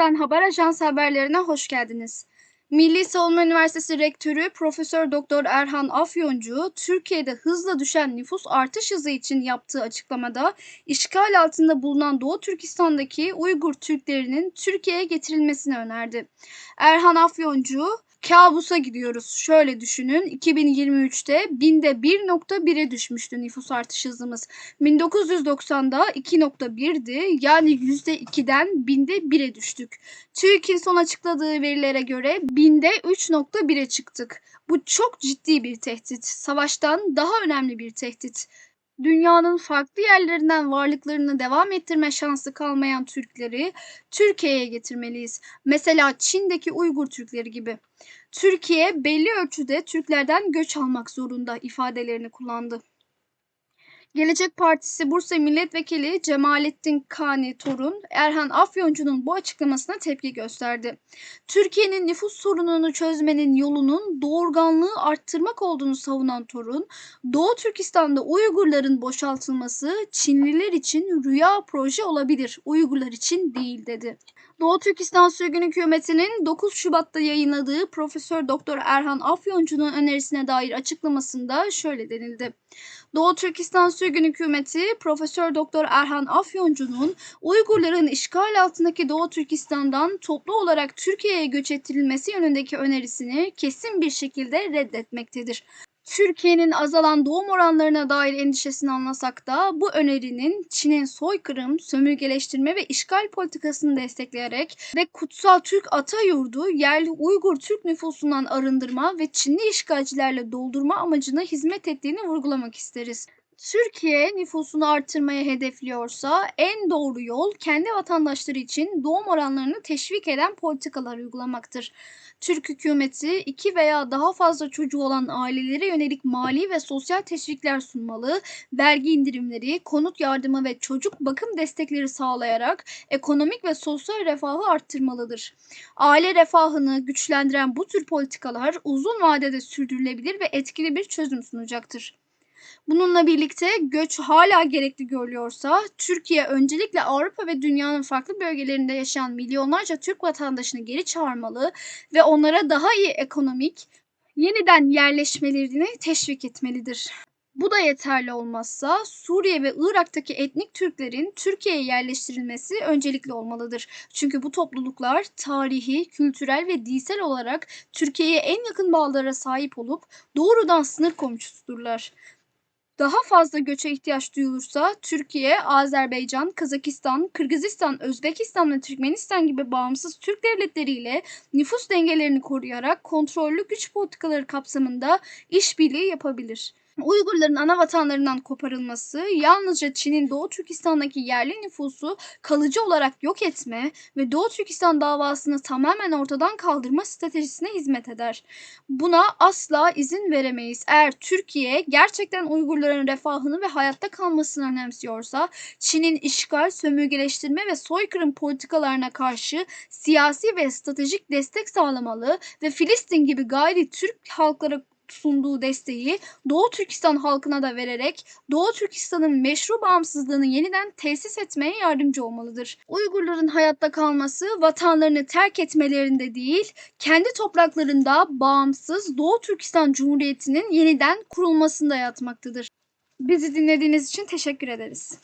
Türkistan Haber Ajansı haberlerine hoş geldiniz. Milli Savunma Üniversitesi Rektörü Profesör Doktor Erhan Afyoncu, Türkiye'de hızla düşen nüfus artış hızı için yaptığı açıklamada işgal altında bulunan Doğu Türkistan'daki Uygur Türklerinin Türkiye'ye getirilmesini önerdi. Erhan Afyoncu, kabusa gidiyoruz. Şöyle düşünün, 2023'te binde 1.1'e düşmüştü nüfus artış hızımız. 1990'da 2.1'di. Yani %2'den binde 1'e düştük. TÜİK'in son açıkladığı verilere göre binde 3.1'e çıktık. Bu çok ciddi bir tehdit. Savaştan daha önemli bir tehdit. Dünyanın farklı yerlerinden varlıklarını devam ettirme şansı kalmayan Türkleri Türkiye'ye getirmeliyiz. Mesela Çin'deki Uygur Türkleri gibi. Türkiye belli ölçüde Türklerden göç almak zorunda ifadelerini kullandı. Gelecek Partisi Bursa Milletvekili Cemalettin Kani Torun, Erhan Afyoncu'nun bu açıklamasına tepki gösterdi. Türkiye'nin nüfus sorununu çözmenin yolunun doğurganlığı arttırmak olduğunu savunan Torun, Doğu Türkistan'da Uygurların boşaltılması Çinliler için rüya proje olabilir, Uygurlar için değil dedi. Doğu Türkistan Sürgün Hükümeti'nin 9 Şubat'ta yayınladığı Profesör Doktor Erhan Afyoncu'nun önerisine dair açıklamasında şöyle denildi. Doğu Türkistan Sürgün Hükümeti Profesör Doktor Erhan Afyoncu'nun Uygurların işgal altındaki Doğu Türkistan'dan toplu olarak Türkiye'ye göç ettirilmesi yönündeki önerisini kesin bir şekilde reddetmektedir. Türkiye'nin azalan doğum oranlarına dair endişesini anlasak da bu önerinin Çin'in soykırım, sömürgeleştirme ve işgal politikasını destekleyerek ve kutsal Türk ata yurdu yerli Uygur Türk nüfusundan arındırma ve Çinli işgalcilerle doldurma amacına hizmet ettiğini vurgulamak isteriz. Türkiye nüfusunu artırmaya hedefliyorsa en doğru yol kendi vatandaşları için doğum oranlarını teşvik eden politikalar uygulamaktır. Türk hükümeti iki veya daha fazla çocuğu olan ailelere yönelik mali ve sosyal teşvikler sunmalı, vergi indirimleri, konut yardımı ve çocuk bakım destekleri sağlayarak ekonomik ve sosyal refahı arttırmalıdır. Aile refahını güçlendiren bu tür politikalar uzun vadede sürdürülebilir ve etkili bir çözüm sunacaktır. Bununla birlikte göç hala gerekli görülüyorsa Türkiye öncelikle Avrupa ve dünyanın farklı bölgelerinde yaşayan milyonlarca Türk vatandaşını geri çağırmalı ve onlara daha iyi ekonomik yeniden yerleşmelerini teşvik etmelidir. Bu da yeterli olmazsa Suriye ve Irak'taki etnik Türklerin Türkiye'ye yerleştirilmesi öncelikli olmalıdır. Çünkü bu topluluklar tarihi, kültürel ve dilsel olarak Türkiye'ye en yakın bağlara sahip olup doğrudan sınır komşusudurlar. Daha fazla göçe ihtiyaç duyulursa Türkiye, Azerbaycan, Kazakistan, Kırgızistan, Özbekistan ve Türkmenistan gibi bağımsız Türk devletleriyle nüfus dengelerini koruyarak kontrollü güç politikaları kapsamında işbirliği yapabilir. Uygurların ana vatanlarından koparılması yalnızca Çin'in Doğu Türkistan'daki yerli nüfusu kalıcı olarak yok etme ve Doğu Türkistan davasını tamamen ortadan kaldırma stratejisine hizmet eder. Buna asla izin veremeyiz. Eğer Türkiye gerçekten Uygurların refahını ve hayatta kalmasını önemsiyorsa Çin'in işgal, sömürgeleştirme ve soykırım politikalarına karşı siyasi ve stratejik destek sağlamalı ve Filistin gibi gayri Türk halklara sunduğu desteği Doğu Türkistan halkına da vererek Doğu Türkistan'ın meşru bağımsızlığını yeniden tesis etmeye yardımcı olmalıdır. Uygurların hayatta kalması vatanlarını terk etmelerinde değil, kendi topraklarında bağımsız Doğu Türkistan Cumhuriyeti'nin yeniden kurulmasında yatmaktadır. Bizi dinlediğiniz için teşekkür ederiz.